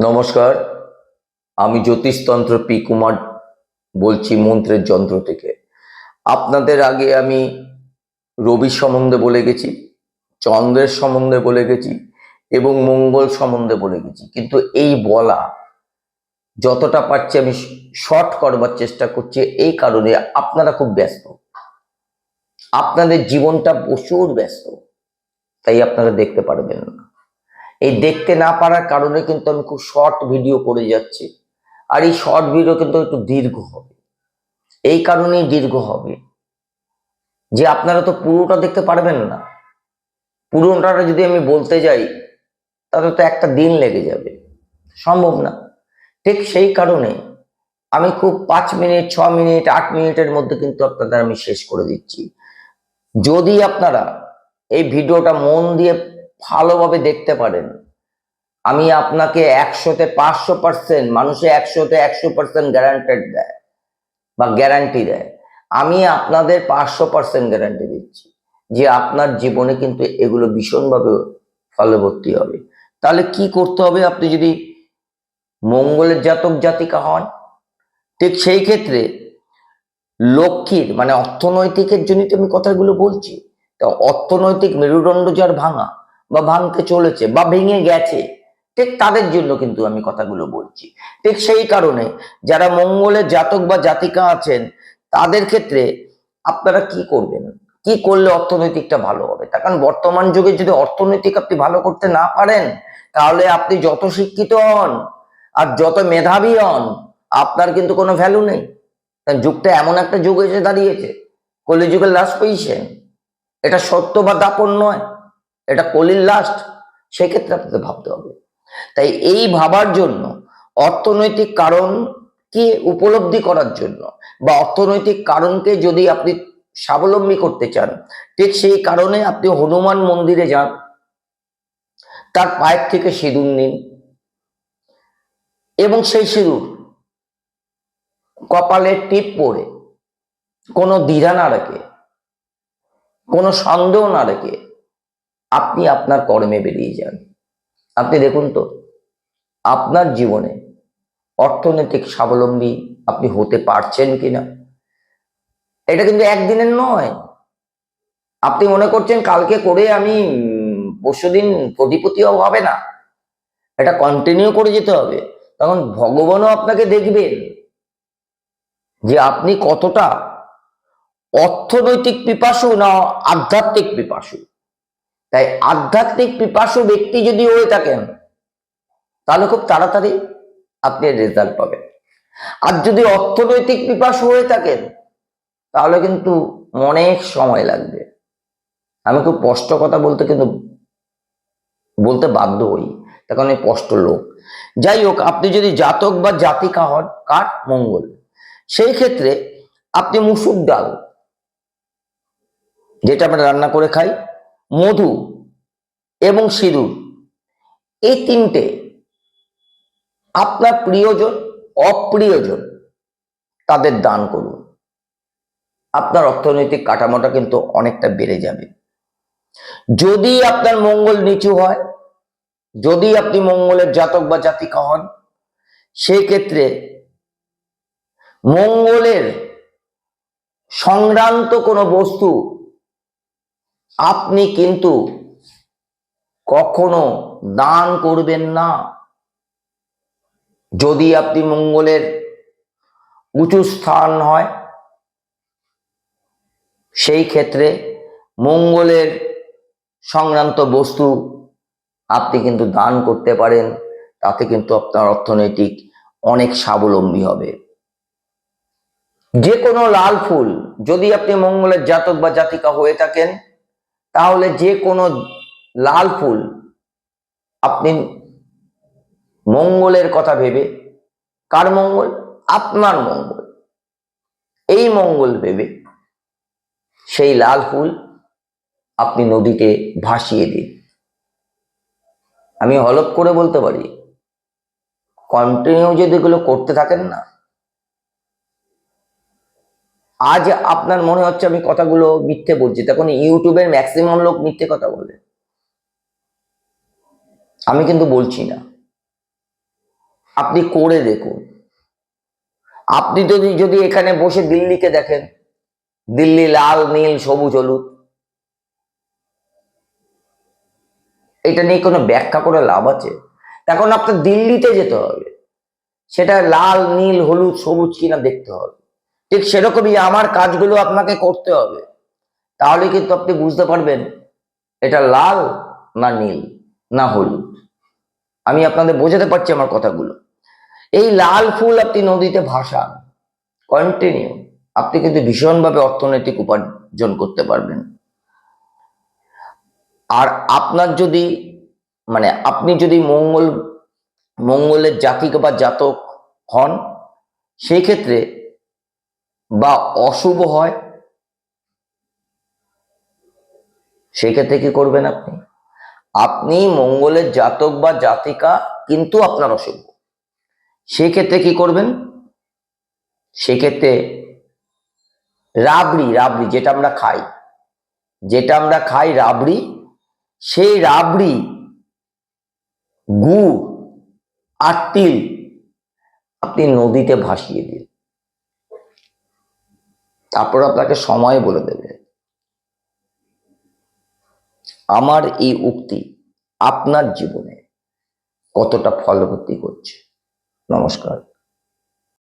নমস্কার, আমি জ্যোতিষতন্ত্র পি কুমার বলছি মন্ত্রের যন্ত্র থেকে। আপনাদের আগে আমি রবি সম্বন্ধে বলে গেছি, চন্দ্রের সম্বন্ধে বলে গেছি এবং মঙ্গল সম্বন্ধে বলে গেছি। কিন্তু এই বলা যতটা পারছি আমি শর্ট করবার চেষ্টা করছি, এই কারণে আপনারা খুব ব্যস্ত। আপনাদের জীবনটা প্রচুর ব্যস্ত, তাই আপনারা দেখতে পারবেন না। এই দেখতে না পারার কারণে কিন্তু আমি খুব শর্ট ভিডিও করে যাচ্ছি। আর এই শর্ট ভিডিও কিন্তু একটু দীর্ঘ হবে। এই কারণেই দীর্ঘ হবে। যে আপনারা তো পুরোটা দেখতে পারবেন না। পুরোটা যদি আমি বলতে যাই তাহলে তো একটা দিন লেগে যাবে। সম্ভব না। ঠিক সেই কারণে আমি খুব পাঁচ মিনিট, ছ মিনিট, আট মিনিটের মধ্যে কিন্তু আপনাদের আমি শেষ করে দিচ্ছি। যদি আপনারা এই ভিডিওটা মন দিয়ে ভালোভাবে দেখতে পারেন। আমি আপনাকে একশোতে পাঁচশো পার্সেন্ট মানুষে একশোতে একশো পার্সেন্ট গ্যারান্টেড দেয় বা গ্যারান্টি দেয়। আমি আপনাদের পাঁচশো পার্সেন্ট গ্যারান্টি দিচ্ছি যে আপনার জীবনে কিন্তু এগুলো ভীষণভাবে ফলবর্তী হবে। তাহলে কি করতে হবে আপনি যদি মঙ্গলের জাতক জাতিকা হন? ঠিক সেই ক্ষেত্রে লক্ষ্মীর মানে অর্থনৈতিকের জন্য তো আমি কথাগুলো বলছি, তা অর্থনৈতিক মেরুদণ্ড যার ভাঙা বা ভাঙতে চলেছে বা ভেঙে গেছে, ঠিক তাদের জন্য কিন্তু আমি কথাগুলো বলছি। ঠিক সেই কারণে যারা মঙ্গলের জাতক বা জাতিকা আছেন, তাদের ক্ষেত্রে আপনারা কি করবেন? কি করলে অর্থনৈতিকটা ভালো হবে? তার কারণ বর্তমান যুগে যদি অর্থনৈতিক আপনি ভালো করতে না পারেন, তাহলে আপনি যত শিক্ষিত হন আর যত মেধাবী হন, আপনার কিন্তু কোনো ভ্যালু নেই। কারণ যুগটা এমন একটা যুগ এসে দাঁড়িয়েছে, কলিযুগের লাস্ট পজিশন এটা সত্য বা দাপন নয়। এটা কলির লাস্ট সেক্ষেত্রে আপনাকে ভাবতে হবে। তাই এই ভাবার জন্য অর্থনৈতিক কারণকে উপলব্ধি করার জন্য বা অর্থনৈতিক কারণকে যদি আপনি স্বাবলম্বী করতে চান, ঠিক সেই কারণে আপনি হনুমান মন্দিরে যান, তার পায়ের থেকে সিঁদুর নিন এবং সেই সিঁদুর কপালে টিপ পরে কোনো দ্বিধা না রেখে, কোনো সন্দেহ না রেখে আপনি আপনার কর্মে বেরিয়ে যান। আপনি দেখুন তো, আপনার জীবনে অর্থনৈতিক স্বাবলম্বী আপনি হতে পারছেন কিনা? এটা কিন্তু একদিনের নয়। আপনি মনে করছেন কালকে করে আমি পরশুদিন কোটিপতিও হবে না। এটা কন্টিনিউ করে যেতে হবে। তখন ভগবানও আপনাকে দেখবেন যে আপনি কতটা অর্থনৈতিক পিপাসু না আধ্যাত্মিক পিপাসু। তাই আধ্যাত্মিক পিপাসু ব্যক্তি যদি হয়ে থাকেন, তাহলে খুব তাড়াতাড়ি আপনি রেজাল্ট পাবেন। আর যদি অর্থনৈতিক পিপাসু হয়ে থাকেন, তাহলে কিন্তু অনেক সময় লাগবে। আমি খুব স্পষ্ট কথা বলতে কিন্তু বলতে বাধ্য হই। তার কারণ স্পষ্ট লোক। যাই হোক, আপনি যদি জাতক বা জাতিকা হন, কার? মঙ্গল। সেই ক্ষেত্রে আপনি মুসুর ডাল, যেটা আমরা রান্না করে খাই মধু এবং সিঁদুর। এই তিনটে আপনার প্রিয়জন, অপ্রিয়জন তাদের দান করুন। আপনার অর্থনৈতিক কাঠামোটা কিন্তু অনেকটা বেড়ে যাবে। যদি আপনার মঙ্গল নিচু হয়, যদি আপনি মঙ্গলের জাতক বা জাতিকা হন সেই ক্ষেত্রে মঙ্গলের সংক্রান্ত কোনো বস্তু আপনি কিন্তু কখনো দান করবেন না। যদি আপনি মঙ্গলের উঁচু স্থান হয়, সেই ক্ষেত্রে মঙ্গলের সংক্রান্ত বস্তু আপনি কিন্তু দান করতে পারেন, তাতে কিন্তু আপনার অর্থনৈতিক অনেক স্বাবলম্বী হবে। যে কোনো লাল ফুল, যদি আপনি মঙ্গলের জাতক বা জাতিকা হয়ে থাকেন তাহলে যে কোনো লাল ফুল আপনি মঙ্গলের কথা ভেবে, কার মঙ্গল? আপনার মঙ্গল। এই মঙ্গল ভেবে সেই লাল ফুল আপনি নদীতে ভাসিয়ে দিন। আমি হলপ করে বলতে পারি কন্টিনিউ যদি এগুলো করতে থাকেন না আজ আপনার মনে হচ্ছে আমি কথাগুলো মিথ্যে বলছি। তখন ইউটিউবের ম্যাক্সিমাম লোক মিথ্যে কথা বলে। আমি কিন্তু বলছি না। আপনি করে দেখুন। আপনি যদি যদি এখানে বসে দিল্লিকে দেখেন, দিল্লি লাল, নীল, সবুজ, হলুদ, এটা নিয়ে কোনো ব্যাখ্যা করে লাভ আছে? এখন আপনার দিল্লিতে যেতে হবে। সেটা লাল, নীল, হলুদ, সবুজ কিনা দেখতে হবে। ঠিক সেরকমই আমার কাজগুলো আপনাকে করতে হবে। তাহলে কিন্তু আপনি বুঝতে পারবেন, এটা লাল না নীল, না হলুদ। আমি আপনাদের বোঝাতে পারছি আমার কথাগুলো। এই লাল ফুল আপনি নদীতে ভাসান কন্টিনিউ আপনি কিন্তু ভীষণভাবে অর্থনৈতিক উপার্জন করতে পারবেন। আর আপনার যদি মানে আপনি যদি মঙ্গল, মঙ্গলের জাতিক বা জাতক হন, সেই ক্ষেত্রে বা অশুভ হয়, সেক্ষেত্রে কি করবেন আপনি? আপনি মঙ্গলের জাতক বা জাতিকা কিন্তু আপনার অশুভ। সেক্ষেত্রে কি করবেন? সেক্ষেত্রে রাবড়ি রাবড়ি যেটা আমরা খাই, যেটা আমরা খাই রাবড়ি, সেই রাবড়ি গুড় আর তিল আপনি নদীতে ভাসিয়ে দিন। তারপর আপনাকে সময় বলে দেবে। আমার এই উক্তি আপনার জীবনে কতটা ফলবতী করছে? নমস্কার।